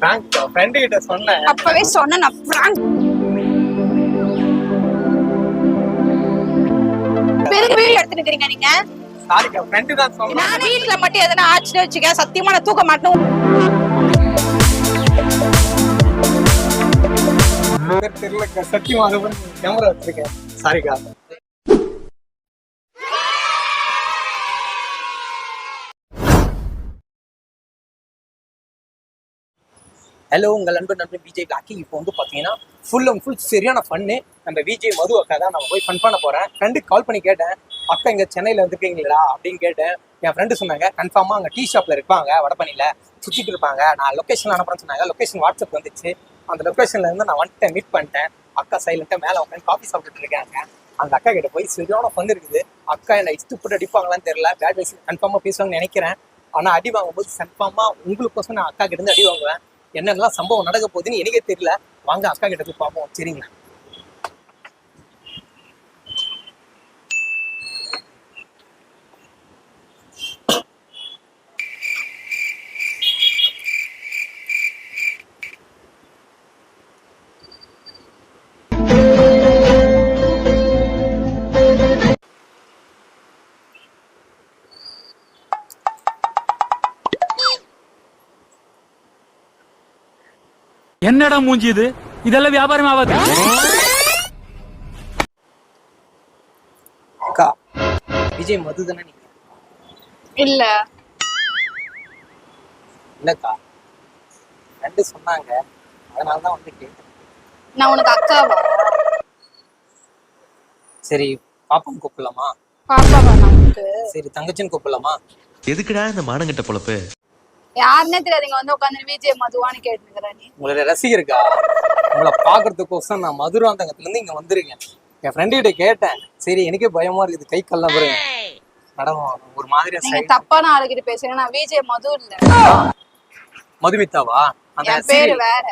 Prank friend கிட்ட சொன்னேன். அப்பவே சொன்ன நான் prank. பெரிய வீடியோ எடுத்துட்டு இருக்கீங்க நீங்க. சாரிக்கா ஃப்ரெண்டு தான் சொன்னேன். நான் மட்டும் எதனா ஆச்சுன்னு வச்சுக்க சத்தியமா நான் தூக்க மாட்டேன். பேர் தெரியலக்கா சத்தியமா அது கேமரா வச்சிருக்கேன். சாரிக்கா ஹலோ உங்கள் நண்பர் நண்பன் விஜய் பிளாக்கி இப்போ வந்து பார்த்தீங்கன்னா ஃபுல் அண்ட் ஃபுல் சரியான ஃபன்னு நம்ம விஜய் மது அக்கா தான் நம்ம போய் ஃபன் பண்ண போகிறேன் ஃப்ரெண்டு கால் பண்ணி கேட்டேன். அக்கா இங்கே சென்னையில் வந்துருக்கீங்களா அப்படின்னு கேட்டேன். என் ஃப்ரெண்டு சொன்னாங்க கன்ஃபார்மாக அங்கே டீ ஷாப்பில் இருப்பாங்க வடபழனியில் சுற்றிட்டு இருப்பாங்க. நான் லொக்கேஷன் அனுப்புறேன்னு சொன்னாங்க. லொக்கேஷன் வாட்ஸ்அப் வந்துச்சு. அந்த லொக்கேஷன்லேருந்து நான் வந்துட்டேன் மீட் பண்ணிட்டேன். அக்கா சைலண்ட்டாக மேலே உட்காந்து காஃபி சாப்பிட்டுட்டு இருக்காங்க. அந்த அக்கா கிட்ட போய் சரியான ஃபன் இருக்குது. அக்கா என்னை இஷ்டப்பட்டு அடிப்பாங்களான்னு தெரியல. பேட் வைஸ் கன்ஃபார்மாக பேசுவாங்கன்னு நினைக்கிறேன். ஆனால் அடி வாங்கும்போது கன்ஃபார்மாக உங்களுக்கோசம் நான் அக்கா கிட்ட இருந்து அடி வாங்குவேன். என்னென்னலாம் சம்பவம் நடக்க போகுதுன்னு எனக்கே தெரியல. வாங்க அக்கா கிட்ட போய் பார்ப்போம். சரிங்களா? என்னடா மூஞ்சி இது? இதெல்லாம் வியாபாரம் ஆகாது அக்கா விஜய் மது தானே நீங்க? இல்ல. இல்லக்கா ரெண்டு சொன்னாங்க. அதனால தான் வந்து கேட்டேன். நான் உனக்கு அக்காவா? சரி பாப்பான்னு கூப்பிடலாமா? பாப்பாவா நான் உனக்கு சரி தங்கச்சின்னு கூப்பிடலாமா? எதுக்குடா இந்த மானங்கட்ட பொழப்பு? யாருன்னே தெரியாதுங்க வந்து உட்காந்து விஜய் மதுவான்னு கேட்டுக்கிறேன் நீ. உங்களுடைய ரசிகருக்கா? உங்களை பாக்குறதுக்கோசம் நான் மதுராந்தகத்துல இருந்து இங்க வந்திருக்கேன். என் ஃப்ரெண்டு கிட்ட கேட்டேன். சரி எனக்கே பயமா இருக்குது. கை கல்லாம் பாருங்க. மேடம் ஒரு மாதிரியா நீங்க தப்பான ஆளுகிட்ட பேசுறீங்க. நான் விஜய் மது இல்ல. மதுமிதாவா? அந்த பேரு வேற.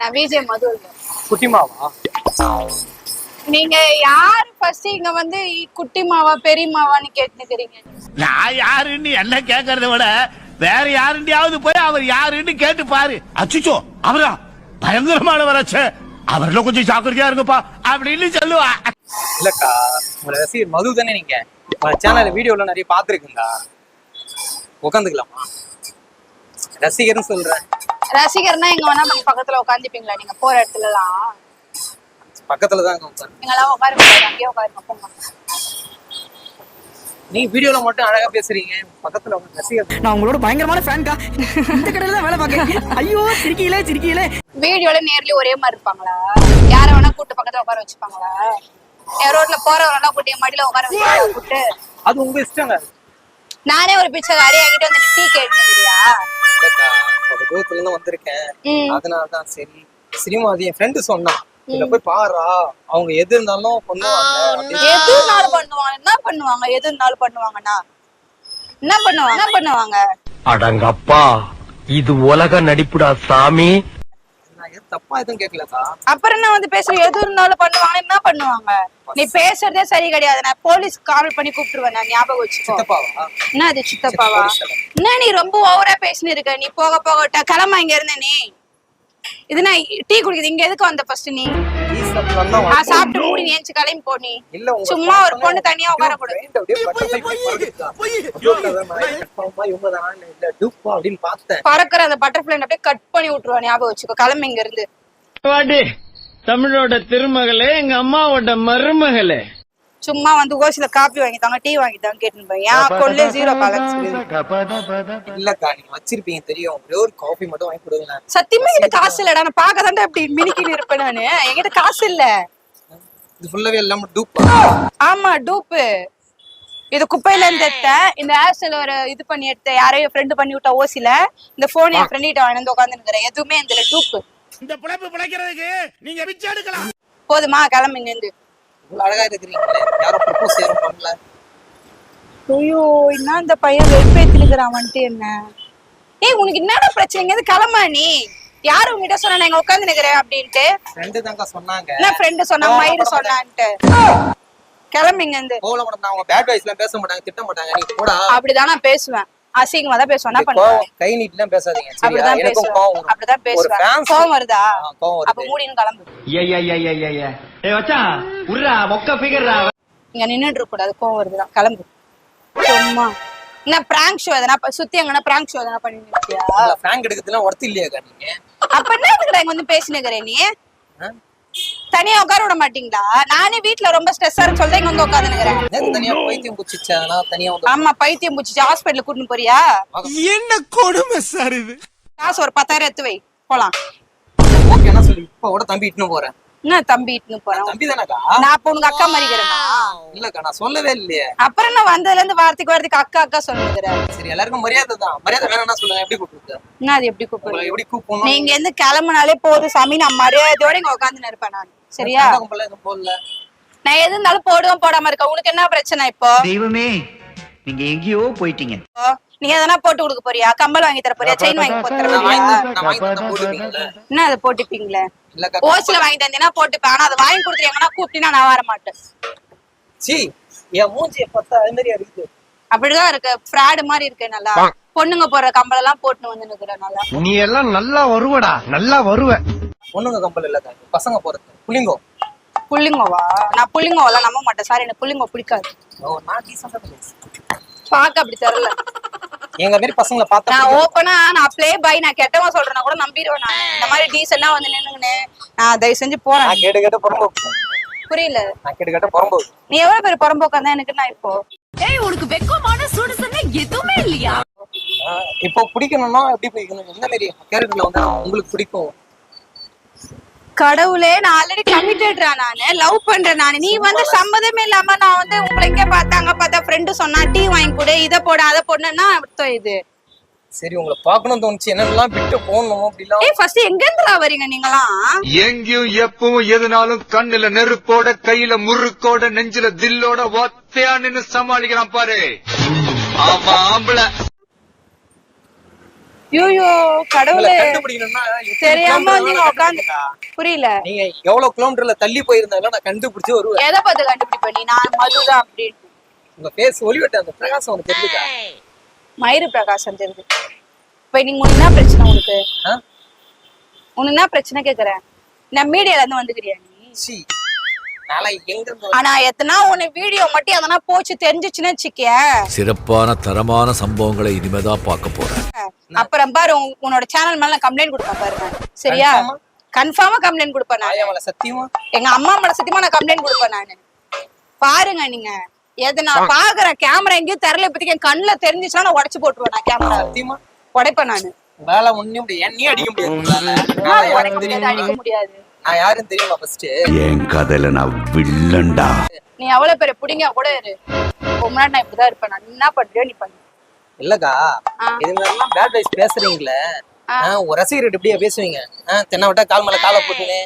நான் விஜய் மது இல்ல. குட்டிமாவா? நீங்க யாரு ஃபர்ஸ்ட் இங்க வந்து இ- குட்டி மாவா பெரிய மாவான்னு கேட்டுக்கிறீங்க நான் யாருன்னு என்ன கேக்குறத விட வேற யாருண்டியாவது போய் அவர் யாருன்னு கேட்டு பாரு. அச்சுச்சோ அவரா? பயங்கரமான வராச்சே அவர்ல கொஞ்சம் ஜாக்கிரதையா இருங்கப்பா அப்படின்னு சொல்லுவா. இல்லக்கா உங்களை ரசிகர் மது தானே நீங்க? உங்க சேனல் வீடியோல நிறைய பாத்துருக்குங்களா உட்காந்துக்கலாமா? ரசிகர்னு சொல்றேன். ரசிகர்னா எங்க வேணா நீங்க பக்கத்துல உட்காந்துப்பீங்களா? நீங்க போற இடத்துல எல்லாம் பக்கத்துல தான் உட்காந்து நீங்க எல்லாம் உட்கார முடியாது அங்கேயே உட்காருங்க போங்க. நீங்க வீடியோல மட்டும் அழகா பேசுறீங்க. பக்கத்துல உங்க ரசிகர் நான் உங்களோட பயங்கரமான ஃபேன்க்கா இந்த கடையில தான் வேலை பார்க்கறேன் ஐயோ சிரிக்கீங்களே சிரிக்கீங்களே வீடியோல நேர்லயே ஒரே மாதிரி இருப்பாங்களா? யார வேணா கூட்டு பக்கத்துல உட்கார வச்சுப்பாங்களா? ரோட்ல போறவரெல்லாம் கூட்டி என் மடியில உட்கார வச்சு கூட்டு அது உங்க இஷ்டங்க. நானே ஒரு பிச்சைக்காரி என்கிட்ட வந்து டீ இல்லக்கா ஒரு தூரத்துல இருந்து வந்திருக்கேன். அதனாலதான் சரி. சினிமா அது என் ஃப்ரெண்டு சொன்னான். இதுல போய் பாருடா அவங்க எது இருந்தாலும் பண்ணுவாங்க எதுனாலும் பண்ணுவாங்க. என்ன பண்ணுவாங்க? எதுனாலும் பண்ணுவாங்கன்னா? என்ன பண்ணுவாங்க? என்ன பண்ணுவாங்க? அடங்கப்பா. இது உலக நடிப்புடா சாமி. தப்பா எதுவும் கேட்கலக்கா அப்புறம் என்ன வந்து பேசுற எது இருந்தாலும் பண்ணுவாங்க. என்ன பண்ணுவாங்க? நீ பேசுறதே சரி கிடையாது. நான் போலீஸ் கால் பண்ணி கூப்பிட்டுருவேன். நான் ஞாபகம் வச்சுக்கோ. சித்தப்பாவா? என்ன அது சித்தப்பாவா. என்ன நீ ரொம்ப ஓவரா பேசினு இருக்க? நீ போக போக கிளம்ப இங்க இருந்த நீ. இது நான் டீ குடிக்குது இங்க எதுக்கு வந்த ஃபர்ஸ்ட் நீ? நான். சாப்பிட்டு மூடி ஏஞ்சி கிளம்பி போ நீ. சும்மா ஒரு பொண்ணு தனியா உட்கார கூடாது பறக்குற அந்த பட்டர்ஃபிளை அப்படியே கட் பண்ணி விட்டுருவா ஞாபகம் வச்சுக்கோ. கிளம்பி இங்க இருந்து. தமிழோட திருமகளே எங்க அம்மாவோட மருமகளே. சும்மா வந்து ஓசில காப்பி வாங்கி தாங்க டீ வாங்கி தாங்க கேட்டுன்னு போய் என் கொள்ளே ஜீரோ பேலன்ஸ் இல்லக்கா நீங்க வச்சிருப்பீங்க தெரியும். ஒரே ஒரு காஃபி மட்டும் வாங்கி கொடுங்க. சத்தியமா என்கிட்ட காசு இல்லடா நான் பாக்க தாண்டா இப்படி மினிக்கின்னு இருப்பேன் நானு. என்கிட்ட காசு இல்ல. இது ஃபுல்லாவே இல்லாம டூப்பா ஆமா டூப்பு இது குப்பையில இருந்து எடுத்தேன். இந்த ஹேர்ஸ்டைல் ஒரு இது பண்ணி எடுத்தேன். யாரையும் ஃப்ரெண்டு பண்ணி விட்டா ஓசில. இந்த போன் என் ஃப்ரெண்ட் கிட்ட வாங்கி உட்காந்து எதுவுமே இதுல டூப்பு இந்த பிழைப்பு பிழைக்கிறதுக்கு நீங்க பிச்சை எடுக்கலாம். போதுமா கிளம்பி இங்க இவ்வளவு அழகா இருக்கிறீங்களே. யாரும் ப்ரப்போஸ் யாரும் பண்ணல ஐயோ என்ன இந்த பையன் வெறுப்பேத்தினுக்கிறான் வந்துட்டு என்ன? ஏய் உனக்கு என்னடா பிரச்சனை? இங்க இருந்து கிளம்பா நீ. யாரு உங்ககிட்ட சொன்னா நான் உட்காந்து நிக்கிறேன் அப்படின்ட்டு? ஃப்ரெண்டு தாங்க சொன்னாங்க. என்ன ஃப்ரெண்டு சொன்னா மயிறு சொன்னான்ட்டு. கிளம்பி இங்க இருந்து. போல மேடம் நான் அவங்க பேட் வாய்ஸ்லாம் பேச மாட்டாங்க திட்ட மாட்டாங்க. நீ போடா. அப்படிதான் நான் பேசுவேன். அசிங்கமா தான் பேசுவேன். என்ன பண்ணுவேன் கை நீட்டுலாம் பேசாதீங்க. அப்படிதான் பேசுவேன். வரும். அப்படிதான் ஒரு பேசுவேன். கோவம் வருதா? அப்ப மூடின்னு கிளம்பு. ஏ வச்சான் உர்ரா மொக்க ஃபிகர்ரா இங்க நின்னுட்டு இருக்க கூடாது. கோவம் வருதுதான். கிளம்பு. சும்மா. என்ன பிராங்க் ஷோ எதனா சுத்தி எங்கன்னா பிராங்க் ஷோ எதனா பண்ணிட்டு இருக்கியா? பிராங்க் எடுக்கிறதுலாம் ஒர்த்து இல்லையாக்கா நீங்க அப்ப என்ன இதுக்கு இங்க வந்து பேசினுக்கிறேன் நீ? தனியா உட்கார விட மாட்டீங்களா? நானே வீட்ல ரொம்ப ஸ்ட்ரெஸ்ஸா இருக்கு சொல்லிட்டு இங்க வந்து உட்காந்துனுக்கிறேன் தனியா பைத்தியம் குச்சிச்சு அதெல்லாம் தனியா ஆமா பைத்தியம் பூச்சிச்சு ஹாஸ்பிட்டல் கூட்டின்னு போறியா? என்ன கொடுமை சார் இது? காசு ஒரு பத்தாயிரம் எடுத்து வை. போலாம். ஓகே என்ன சொல்லி? இப்ப கூட தம்பி இட்டுன்னு போறேன். என்ன தம்பி இட்டுன்னு போறேன் தம்பி தானக்கா? நான் அப்ப உனக்கு அக்கா மாதிரிக்கிறேனா இல்லக்கா நான் சொல்லவே இல்லையே. அப்புறம் என்ன வந்ததுல இருந்து வார்த்தைக்கு வார்த்தைக்கு அக்கா அக்கா சொல்லுகிறேன் சரி எல்லாருக்கும் மரியாதை தான். மரியாதை வேணும்னா சொல்லுங்க எப்படி கூப்பிடுறது? என்ன அது எப்படி கூப்பிடுறேன் எப்படி கூப்பிடணும்? நீங்க இருந்து கிளம்புனாலே போதும் சாமி நான் மரியாதையோட இங்க உட்காந்து இருப்பேன் நான். சரியா? போடல. நான் எது இருந்தாலும் போடுவேன் போடாம இருக்க. உனக்கு என்ன பிரச்சனை இப்போ? தெய்வமே நீங்க எங்கேயோ போயிட்டீங்க. நீ எதனா போட்டு கொடுக்க போறியா? கம்பல் வாங்கி தர போறியா? செயின் வாங்கி போட்டு தர நான் போறியா வாங்கி தரேன், நான் வாங்கி தரேன் போடுவீங்கல்ல என்ன அதை போட்டுப்பீங்களே? ஓசில வாங்கி தந்தீங்கன்னா போட்டுப்பேன். ஆனா அதை வாங்கி கொடுத்துட்டு எங்கன்னா கூப்பிட்டீங்கன்னா நான் வர மாட்டேன். சி என் மூஞ்சிய பார்த்தா அது மாதிரியா இருக்குது அப்படிதான் இருக்கு. ஃப்ராடு மாதிரி இருக்கு நல்லா. பொண்ணுங்க போடுற கம்பல் எல்லாம் போட்டு வந்து நிக்கிறேன் நல்லா. நீ எல்லாம் நல்லா வருவடா. நல்லா வருவ. பொண்ணுங்க கம்பல் இல்லக்கா பசங்க போறது. புளிங்கோ புள்ளிங்கோவா? நான் புள்ளிங்கோவெல்லாம் நம்ப மாட்டேன். சார் எனக்கு புள்ளிங்கோ பிடிக்காது. பாக்க அப்படி தெரியல. எங்க மாதிரி பசங்களை பார்த்தா நான் ஓப்பனா நான் ப்ளே பாய் நான் கெட்டவன் சொல்றேன்னா கூட நம்பிடுவேன் நான். இந்த மாதிரி டீசெண்டா வந்து நின்னுங்கன்னு நான் தயவு செஞ்சு போறேன். நான் கேட்டு கேட்டு புறம்போக்கு. புரியல. நான் கேட்டு கேட்டு புறம்போக்கு. நீ எவ்வளவு பேர் புறம்போக்கா தான் எனக்கு நான் இப்போ? ஏய் உனக்கு வெக்கமான சுடுசன்னு எதுவுமே இல்லையா? இப்போ பிடிக்கணும்னா எப்படி பிடிக்கணும்? எந்த மாதிரி கேரக்டர்ல வந்து உங்களுக்கு பிடிக்கும்? கடவுளே நான் ஆல்ரெடி கமிட்டட்ரா நானு. லவ் பண்றேன் நானு. நீ வந்து சம்மதமே இல்லாம நான் வந்து உங்களை எங்க பார்த்தாங்க பார்த்தா ஃப்ரெண்டு சொன்னா டீ வாங்கி கொடு இதை போட அதை போடணும்னா அர்த்தம் இது. சரி உங்களை பார்க்கணும்னு தோணுச்சு. என்னெல்லாம் விட்டு போகணும் அப்படிலாம். ஏய் ஃபர்ஸ்ட் எங்க இருந்துடா வரீங்க நீங்களாம்? எங்கேயும் எப்பவும் எதுனாலும் கண்ணுல நெருப்போட கையில முறுக்கோட நெஞ்சில தில்லோட ஒத்தையா நின்னு சமாளிக்கிறான் பாரு. ஆமா ஆம்பளை. ஐயோ கடவுளே. தெரியாம வேணாலும் உட்காந்து. புரியல. நீங்க எவ்வளவு கிலோமீட்டர்ல தள்ளி போயிருந்தாலும் நான் கண்டுபிடிச்சு வருவேன். எதை பார்த்து கண்டுபிடிப்ப நீ நான் மதுதான் அப்படின்னு. உங்க ஃபேஸ் ஒளிவட்ட அந்த பிரகாசம் உனக்கு தெரியுதா மயிறு பிரகாசம் தெரியுது இப்ப நீங்க உனக்கு என்ன பிரச்சனை உனக்கு? உனக்கு என்ன பிரச்சனை கேக்குறேன்? நான் மீடியால இருந்து வந்துக்கிறியா நீ? சி. நாளை எங்க இருந்து ஆனா எத்தனா உன்னை வீடியோ மட்டும் எதனா போச்சு தெரிஞ்சுச்சுன்னு வச்சுக்கிய சிறப்பான தரமான சம்பவங்களை இனிமேதான் பார்க்க போறேன். அப்புறம் பாரு உன்- உன்னோட சேனல் மேல நான் கம்ப்ளைண்ட் கொடுப்பேன் பாருங்க சரியா? கன்ஃபார்மா கம்ப்ளைண்ட் கொடுப்பேன் நான். சத்தியமா? எங்க அம்மா மேல சத்தியமா நான் கம்ப்ளைண்ட் கொடுப்பேன் நானு. பாருங்க நீங்க. எது நான் பாக்குறேன் கேமரா எங்கேயும் தெரியல இப்போதைக்கு என் கண்ணுல தெரிஞ்சுச்சுன்னா நான் உடைச்சு போட்டுருவேன் நான் கேமரா சத்தியமா? உடைப்பேன் நானு. வேலை ஒண்ணும் முடியாது. அடிக்க முடியாது. நான் முடியாது தெரியுமா? அடிக்க முடியாது. நான் யாருன்னு தெரியுமா ஃபர்ஸ்ட் என் கதையில நான் வில்லண்டா நீ எவ்வளவு பேர் புடிங்க கூட இரு. முன்னாடி நான் இப்படிதான் இருப்பேன். நான் என்ன பண்றியோ நீ பண்ணு. இல்லக்கா. இது மாதிரிலாம் பேட் வைஸ் பேசுறீங்களே? ஒரு ரசிகர் இப்படியா பேசுவீங்க? ஆ, தென்னை விட்டா கால் மேல காலை போட்டுன்னு.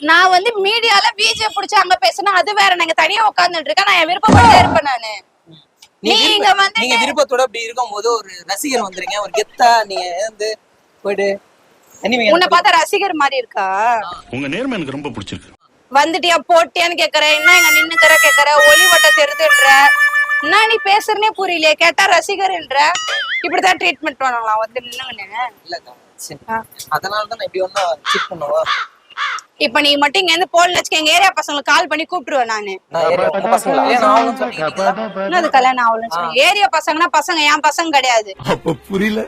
நான் வந்து மீடியால பிஜே புடிச்சு அங்க பேசினா அது வேற. நாங்க தனியா உட்கார்ந்துட்டு இருக்கேன். நான் என் விருப்பப்பட்டே இருப்பேன் நானு. நீங்க வந்து நீங்க விருப்பத்தோட அப்படி இருக்கும் போது ஒரு ரசிகர் வந்துருங்க. ஒரு கெத்தா நீங்க வந்து anyway, உன்னை பார்த்தா ரசிகர் மாதிரி இருக்கா? உங்க நேர்மை எனக்கு ரொம்ப பிடிச்சிருக்கு. வந்துட்டியா போட்டியான்னு கேக்குற என்ன இங்க நின்னுக்கிற கேக்குற? ஒளி வட்ட தெரிதுன்ற. என்ன நீ பேசுறனே புரியலையே. கேட்டா ரசிகர்ன்ற இப்படிதான் ட்ரீட்மெண்ட் பண்ணுவாங்களாம் வந்து நின்னுங்கன்னு இல்லக்கா. அதனால தான் நான் இப்படி ஒண்ணா சீட் பண்ணுவா? இப்ப நீ மட்டும் இங்க இருந்து போன் வச்சுக்க எங்க ஏரியா பசங்களுக்கு கால் பண்ணி கூப்பிட்டுருவேன் நானு? என்னது கல்யாணம் ஆகலன்னு சொல்லி? ஏரியா பசங்கன்னா பசங்க என் பசங்க கிடையாது. அப்ப புரியல.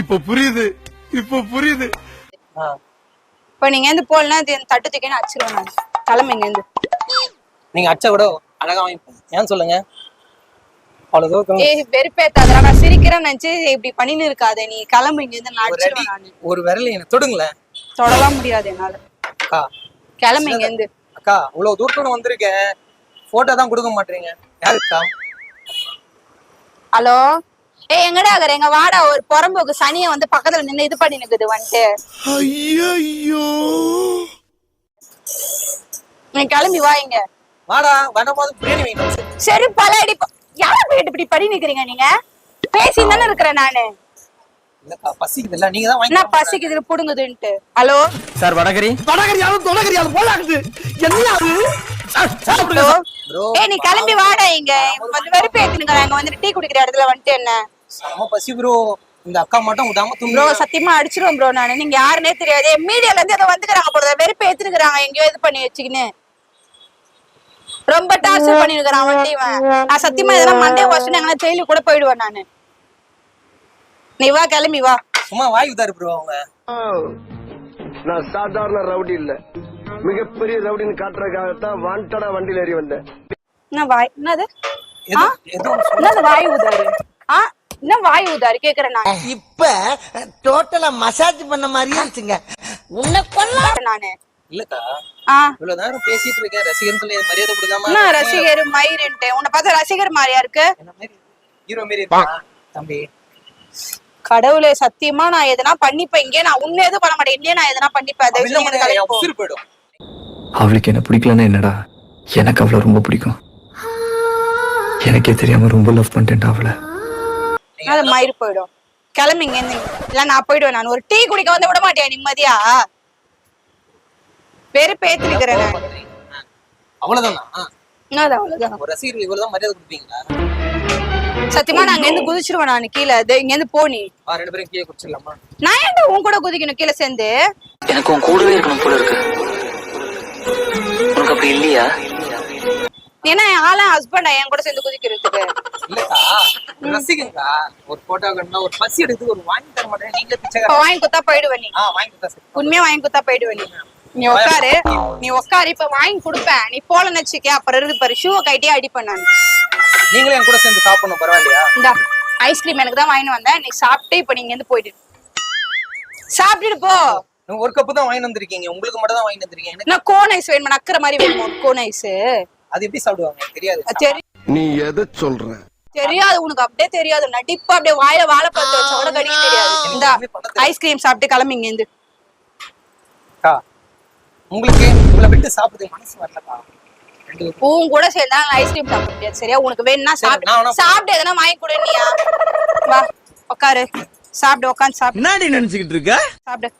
இப்ப புரியுது. இப்ப புரியுது. இப்ப நீங்க இருந்து போலனா தட்டு தூக்கின்னு அடிச்சிருவேன் நான். கிளம்பு இங்க இருந்து. நீங்க அச்சா கூட அழகா வாங்கிப்போம். ஏன் சொல்லுங்க? ஏய் வெறுப்பேத்தாதடா நான் சிரிக்கிறேன்னு நினைச்சு இப்படி பண்ணின்னு இருக்காதே நீ கிளம்பு இங்க இருந்து நான் நானு. ஒரு விரல என்ன தொடுங்களேன். தொடலாம் முடியாது என்னால. அக்கா கிளம்பு இங்க இருந்து அக்கா இவ்வளவு தூரத்தோட வந்திருக்கேன். போட்டோ தான் கொடுக்க மாட்டீங்க. யாருக்கா? ஹலோ? ஏய் எங்கடா இருக்கிற? எங்க வாடா ஒரு புறம்போக்கு சனிய வந்து பக்கத்துல நின்னு இது பண்ணி நிக்குது வந்துட்டு. ஐயோ நீ கிளம்பி வா இங்க. வாடா வரும்போது பிரியாணி வாங்கிட்டு வா. சரி பல அடி ப- யார போயிட்டு இப்படி பண்ணி நிக்கிறீங்க நீங்க? பேசி தானே இருக்கிறேன் நானு. இல்லக்கா பசிக்குது இல்ல நீங்க தான் வாங்கி பசிக்குது புடுங்குதுன்ட்டு. ஹலோ? சார் வடகரி? போலாகுது. அது சார், சாப்பிடுங்க சார். ப்ரோ ஏய் நீ கிளம்பி வாடா இங்க. வந்து வெறுப்பு ஏத்துனுங்க அங்க வந்து டீ குடிக்கிற இடத்துல வந்துட்டு என்ன? செம்ம பசி ப்ரோ. இந்த அக்கா மட்டும் விடாம ப்ரோ சத்தியமா அடிச்சிருவோம் ப்ரோ நானு. நீங்க யாருன்னே தெரியாது. மீடியால இருந்து ஏதோ வந்துக்கிறாங்க போல. வெறுப்பு ஏத்துருக்காங்க எங்கேயோ இது பண்ணி வச்சுக்கின்னு. ரொம்ப டார்ச்சர் பண்ணிருக்கிறான் வண்டி இவன். நான் சத்தியமா இதெல்லாம் மண்டே வாசன் எங்கன்னா ஜெயிலுக்கு கூட போயிடுவேன் நானு. நீ வா கிளம்பி வா. சும்மா வாய் உதாரு ப்ரோ அவங்க. நான் சாதாரண ரவுடி இல்ல. மிகப்பெரிய ரவுடின்னு காட்டுறதுக்காகத்தான் வாண்டடா வண்டியில ஏறி வந்தேன். என்ன வாய் என்னது? என்னது வாய் ஊதாரு ஆ? என்ன வாய் ஊதாரு கேக்குறேன் நான். இப்ப டோட்டலா மசாஜ் பண்ண மாதிரியே இருந்துச்சுங்க. உன்னை கொல்ல நானு. இல்லக்கா. இவ்வளவு நேரம் பேசிட்டு இருக்கேன். ரசிகர்னு சொல்லி மரியாதை கொடுக்காம ரசிகர் மயிருன்ட்டு உன்னை பார்த்தா ரசிகர் மாதிரியா இருக்கு? ஹீரோ மாரி தம்பி. கடவுளே சத்தியமா நான் எதனா பண்ணிப்பேன் இங்கே நான் உன்ன எதுவும் பண்ண மாட்டேன். இங்கே நான் எதனா பண்ணிப்பேன் போயிடும். அவளுக்கு என்ன பிடிக்கலன்னா என்னடா? எனக்கு அவளை ரொம்ப பிடிக்கும். எனக்கே தெரியாம ரொம்ப லவ் பண்ணிட்டேன்டா அவளை. அது மயிர் போயிடும். கிளம்பிங்க இல்ல நான் போயிடுவேன். நான் ஒரு டீ குடிக்க வந்து விட மாட்டேன் நிம்மதியா? வெறுப்பு ஏத்திருக்கிறேன். அவ்வளவுதானா? அவ்வளவுதான். ஒரு ரசிகர்கள் இவ்வளவுதான் மரியாதை கொடுப்பீங்களா? சத்தியமா நான் அங்க இருந்து குதிச்சிருவேன் நான் கீழே. அது இங்க இருந்து போனி ஆ, ரெண்டு பேரும் கீழே குடிச்சிடலாமா நான் ஏன்டா உன் கூட குதிக்கணும் கீழே சேர்ந்து? எனக்கு உன் கூடவே இருக்கணும் போல இருக்கு. உனக்கு அப்படி இல்லையா? ஏன்னா என் ஆளா ஹஸ்பண்டா என் கூட சேர்ந்து குதிக்கிறதுக்கு. ரசிகங்கா. ஒரு போட்டோ கண்டா ஒரு பசி எடுத்து ஒரு வாங்கி தர மாட்டேன். வாங்கி குத்தா போயிடுவேன் உண்மையா வாங்கி குத்தா போயிடுவேன் நீ நீ உட்காரு நீ உட்காரு இப்ப வாங்கி கொடுப்பேன். நீ போலன்னு வச்சுக்க. அப்புறம் இருக்கு பாரு. ஷூவை கைட்டே அடிப்பேன் நான் நீங்களும் என் கூட சேர்ந்து சாப்பிடணும். பரவாயில்லையா? இந்தா ஐஸ்கிரீம் எனக்கு தான் வாங்கிட்டு வந்தேன். நீ சாப்பிட்டு இப்ப நீங்க இருந்து போயிடு. சாப்பிட்டுட்டு போ. நீங்க ஒரு கப்பு தான் வாங்கி வந்திருக்கீங்க. உங்களுக்கு மட்டும் தான் வாங்கி வந்திருக்கீங்க. எனக்கு நான் கோன் ஐஸ் வேணுமா? நக்கிற மாதிரி வேணுமா? உனக்கு கோன் ஐஸ் அது எப்படி சாப்பிடுவாங்க? தெரியாது. தெரி நீ எதை சொல்ற? தெரியாது. உனக்கு அப்படியே தெரியாது. நடிப்பா அப்படியே வாயில வாழைப்பழத்தை வச்சா கூட கடிக்க தெரியாது. இந்தா ஐஸ்கிரீம் சாப்பிட்டு கிளம்பிங்க இருந்து. உங்களுக்கு உங்களை விட்டு சாப்பிடுறது மனசு பேரும். உன் கூட சேர்ந்தா ஐஸ்கிரீம் சாப்பிட முடியாது. சரியா? உனக்கு வேணும்னா சரி, வேணா- சாப்பிட்டு சாப்பிட்டு எதனா வாங்கி கொடு நீயா? வா உட்காரு சாப்பிடு உட்காந்து சாப்பிடு. என்னடி நினைச்சுக்கிட்டு இருக்க? சாப்பிடு.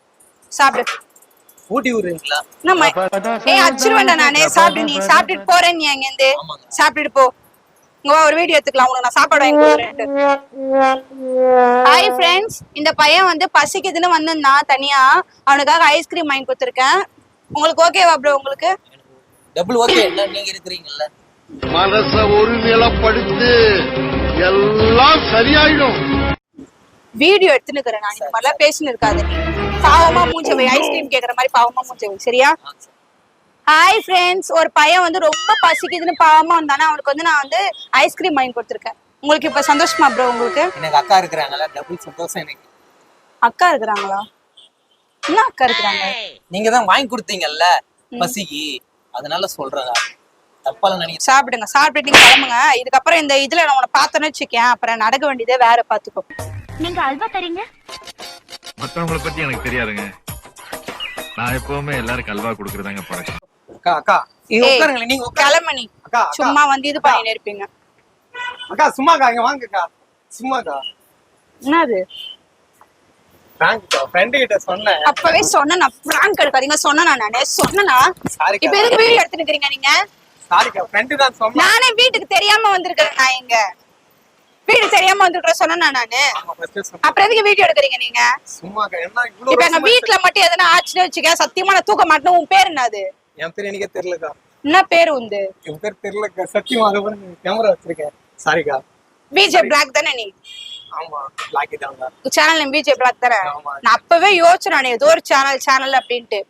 சாப்பிடு. ஊட்டி விடுறீங்களா? நம்ம ஏய் அச்சிருவேன்டா நானே. சாப்பிடு நீ. சாப்பிட்டுட்டு போறேன் நீ அங்க இருந்து சாப்பிட்டுட்டு போ. இங்க வா ஒரு வீடியோ எடுத்துக்கலாம். உனக்கு நான் சாப்பாடு வாங்கி கொடுக்குறேன் ஹாய் ஃப்ரெண்ட்ஸ் இந்த பையன் வந்து பசிக்குதுன்னு வந்திருந்தான் தனியா. அவனுக்காக ஐஸ்கிரீம் வாங்கி கொடுத்துருக்கேன். உங்களுக்கு ஓகேவா ப்ரோ உங்களுக்கு? டபுள் ஓகே என்ன நீங்க இருக்கிறீங்கல்ல. மனச ஒரு நிலப்படுத்து எல்லாம் சரியாயிடும். வீடியோ எடுத்துனுக்குறேன் நான். இந்த மாதிரிலாம் பேசினு இருக்காது பாவமா மூஞ்சவை ஐஸ்கிரீம் கேக்குற மாதிரி பாவமா மூஞ்சவை சரியா? ஹாய் ஃப்ரெண்ட்ஸ் ஒரு பையன் வந்து ரொம்ப பசிக்குதுன்னு பாவமா வந்தானா அவனுக்கு வந்து நான் வந்து ஐஸ்கிரீம் வாங்கி கொடுத்துருக்கேன். உங்களுக்கு இப்ப சந்தோஷமா ப்ரோ உங்களுக்கு? எனக்கு அக்கா இருக்கிறாங்கல்ல டபுள் சந்தோஷம் எனக்கு. அக்கா இருக்கிறாங்களா? என்ன அக்கா இருக்கிறாங்க? நீங்க தான் வாங்கி கொடுத்தீங்கல்ல? பசிக்கு. அதனால சொல்றேன் தப்பால நினைக்க சாப்பிடுங்க சாப்பிட்டுட்டு நீங்க கிளம்புங்க. இதுக்கப்புறம் இந்த இதுல நான் உன்னை பார்த்தேன்னு வச்சுக்கேன். அப்புறம் நடக்க வேண்டியதே வேற பாத்துக்கோ நீங்க அல்வா தரீங்க? மத்தவங்கள பத்தி எனக்கு தெரியாதுங்க. நான் எப்பவுமே எல்லாருக்கும் அல்வா கொடுக்கறதாங்க பழக்கம். அக்கா அக்கா நீங்க ஏய், உட்காருங்களேன் நீங்க கிளம்ப அக்கா அக்கா, சும்மா வந்து இது பண்ணிட்டு இருப்பீங்க அக்கா சும்மாக்கா இங்க வாங்கக்கா. சும்மாக்கா. என்னது? ஃப்ராங்க் ஃப்ரெண்டு கிட்ட சொன்னேன் அப்பவே சொன்ன நான் பிராங்க் எடுக்காதீங்க சொன்னா நானே சொன்னா. இப்ப எதுக்கு வீடியோ எடுத்துட்டு நீங்க? நானே வீட்டுக்கு தெரியாம வந்திருக்கிறேன் நான் இங்க. வீடு தெரியாம வந்திருக்கிறேன் சொன்னா நானு அப்புறம் எதுக்கு வீடியோ எடுக்கிறீங்க நீங்க? இப்ப எங்க வீட்டுல மட்டும் எதனா ஆச்சுன்னு வச்சுக்க சத்தியமா நான் தூக்க மாட்டேன் உன் பேர் என்னது என் பேர் எனக்கே தெரியலக்கா. என்ன பேர் உந்து என் பேர் தெரியலக்கா சத்தியமா கேமரா வச்சிருக்கேன். சாரிக்கா விஜய் பிளாக் தானே நீ? தாங்க சேனல் விஜய் பிளாக் தானே. நான் அப்பவே யோசிச்சேன் ஏதோ ஒரு சேனல் சேனல் அப்படின்ட்டு.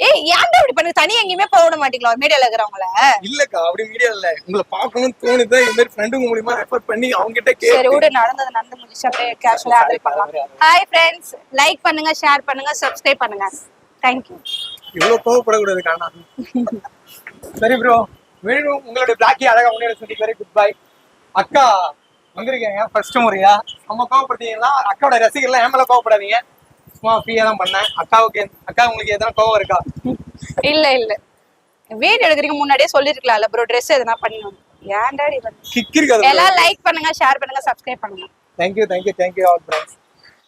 ஏய் ஏன்டா இப்படி பண்ணி? தனியா எங்கேயுமே போக விட மாட்டீங்களா மீடியால இருக்கிறவங்கள? இல்லக்கா அப்படி மீடியா இல்ல. உங்களை பார்க்கணும்னு தோணுது இந்த மாதிரி ஃப்ரெண்டுங்க மூலியமா ரெஃபர் பண்ணி அவங்க கிட்ட. சரி விடு நடந்தது நடந்து முடிச்சு அப்படியே கேஷுவலா பண்ணலாம் ஹாய் ஃப்ரெண்ட்ஸ் லைக் பண்ணுங்க ஷேர் பண்ணுங்க சப்ஸ்கிரைப் பண்ணுங்க. தேங்க்யூ இவ்வளவு கோவப்படக்கூடாது காணா சரி ப்ரோ வேணும். உங்களுடைய பிளாக்கி அழகா சொல்லி வெரி குட் பை அக்கா வந்திருக்கீங்க. ஃபர்ஸ்ட் முறையா? நம்ம கோவப்படுத்தீங்களா? அக்காவோட ரசிகர்லாம் மேல கோவப்படாதீங்க. சும்மா ஃப்ரீயா தான் பண்ணேன். அக்காவுக்கு அக்கா உங்களுக்கு எதனா கோவம் இருக்கா? இல்ல இல்ல. வீடியோ எடுக்கிறீங்க முன்னாடியே சொல்லிருக்கலாம்ல ப்ரோ ட்ரெஸ் எதனா பண்ணணும். ஏன்டா எல்லாம் லைக் பண்ணுங்க ஷேர் பண்ணுங்க சப்ஸ்கிரைப் பண்ணுங்க. Thank you thank you thank you all friends